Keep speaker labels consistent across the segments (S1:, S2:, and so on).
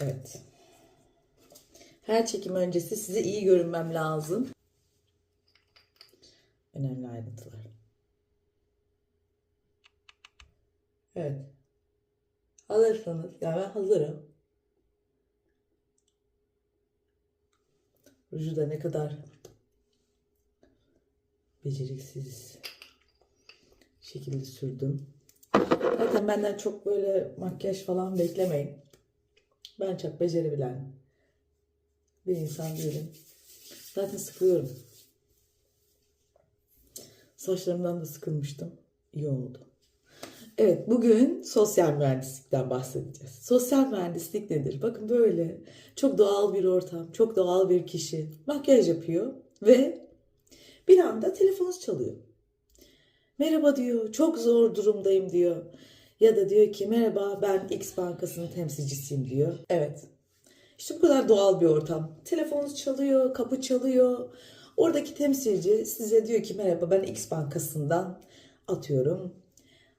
S1: Evet. Her çekim öncesi size iyi görünmem lazım. Önemli ayrıntılar. Evet. Hazırsanız, ya ben hazırım. Ruju da ne kadar beceriksiz şekilde sürdüm. Zaten benden çok böyle makyaj falan beklemeyin. Ben çok becerebilen bir insan değilim. Zaten sıkılıyorum. Saçlarımdan da sıkılmıştım. İyi oldu. Evet, bugün sosyal mühendislikten bahsedeceğiz. Sosyal mühendislik nedir? Bakın böyle çok doğal bir ortam, çok doğal bir kişi makyaj yapıyor ve bir anda telefonunuz çalıyor. Merhaba diyor, çok zor durumdayım diyor. Ya da diyor ki merhaba ben X bankasının temsilcisiyim diyor. Evet. İşte bu kadar doğal bir ortam. Telefonunuz çalıyor, kapı çalıyor. Oradaki temsilci size diyor ki merhaba ben X bankasından atıyorum.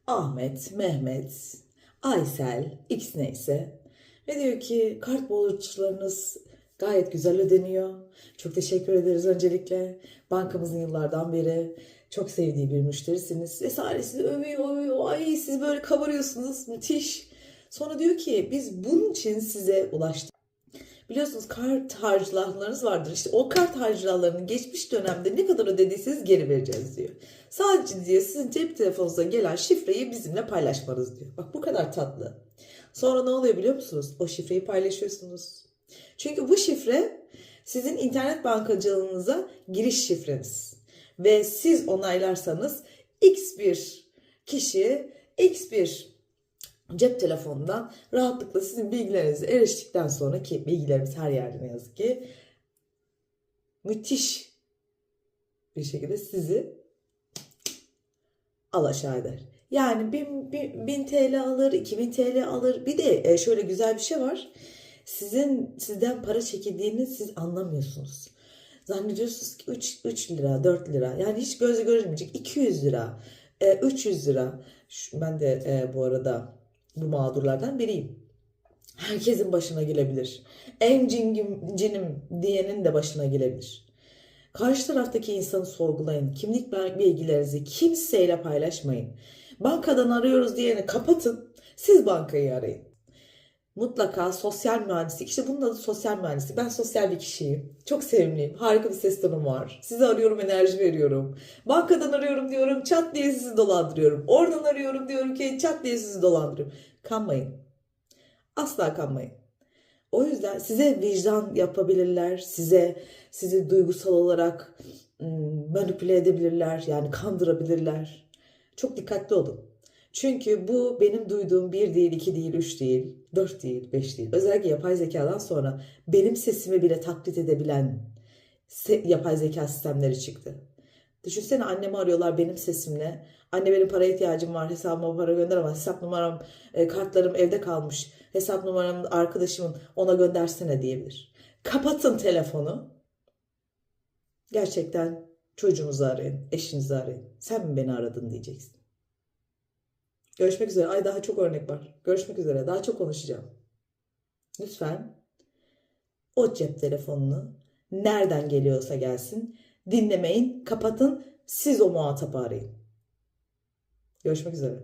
S1: Ahmet, Mehmet, Aysel, X neyse. Ve diyor ki kart borçlarınız gayet güzel ödeniyor. Çok teşekkür ederiz öncelikle. Bankamızın yıllardan beri çok sevdiği bir müşterisiniz. Vesaire sizi övüyor, övüyor. Ay siz böyle kabarıyorsunuz. Müthiş. Sonra diyor ki biz bunun için size ulaştık. Biliyorsunuz kart harcamalarınız vardır. İşte o kart harcamalarının geçmiş dönemde ne kadar ödediyseniz geri vereceğiz diyor. Sadece diyor sizin cep telefonunuza gelen şifreyi bizimle paylaşmanız diyor. Bak bu kadar tatlı. Sonra ne oluyor biliyor musunuz? O şifreyi paylaşıyorsunuz. Çünkü bu şifre sizin internet bankacılığınıza giriş şifreniz. Ve siz onaylarsanız X bir kişi X bir cep telefonundan rahatlıkla sizin bilgilerinize eriştikten sonra ki bilgilerimiz her yerde ne yazık ki müthiş bir şekilde sizi alaşağı eder. Yani 1000, 1000 TL alır, 2000 TL alır. Bir de e, şöyle güzel bir şey var. Sizin sizden para çekildiğini siz anlamıyorsunuz. Zannediyorsunuz ki 3, 3 lira, 4 lira. Yani hiç gözle görülmeyecek 200 lira, e, 300 lira. Şu- Ben de e, bu arada bu mağdurlardan biriyim. Herkesin başına gelebilir. En cingim, cinim diyenin de başına gelebilir. Karşı taraftaki insanı sorgulayın. Kimlik bilgilerinizi kimseyle paylaşmayın. Bankadan arıyoruz diyeni kapatın. Siz bankayı arayın. Mutlaka sosyal mühendislik. İşte bunun adı sosyal mühendislik. Ben sosyal bir kişiyim. Çok sevimliyim. Harika bir ses tonum var. Size arıyorum enerji veriyorum. Bankadan arıyorum diyorum. Çat diye sizi dolandırıyorum. Oradan arıyorum diyorum ki çat diye sizi dolandırıyorum. Kanmayın. Asla kanmayın. O yüzden size vicdan yapabilirler. Size sizi duygusal olarak manipüle edebilirler. Yani kandırabilirler. Çok dikkatli olun. Çünkü bu benim duyduğum bir değil, iki değil, üç değil, dört değil, beş değil. Özellikle yapay zekadan sonra benim sesimi bile taklit edebilen yapay zeka sistemleri çıktı. Düşünsene annemi arıyorlar benim sesimle. Anne benim para ihtiyacım var hesabıma para gönder ama hesap numaram, e, kartlarım evde kalmış. Hesap numaram arkadaşımın ona göndersene diyebilir. Kapatın telefonu. Gerçekten çocuğunuzu arayın, eşinizi arayın. Sen mi beni aradın diyeceksin. Görüşmek üzere. Ay daha çok örnek var. Görüşmek üzere. Daha çok konuşacağım. Lütfen o cep telefonunu nereden geliyorsa gelsin dinlemeyin, kapatın. Siz o muhatabı arayın. Görüşmek üzere.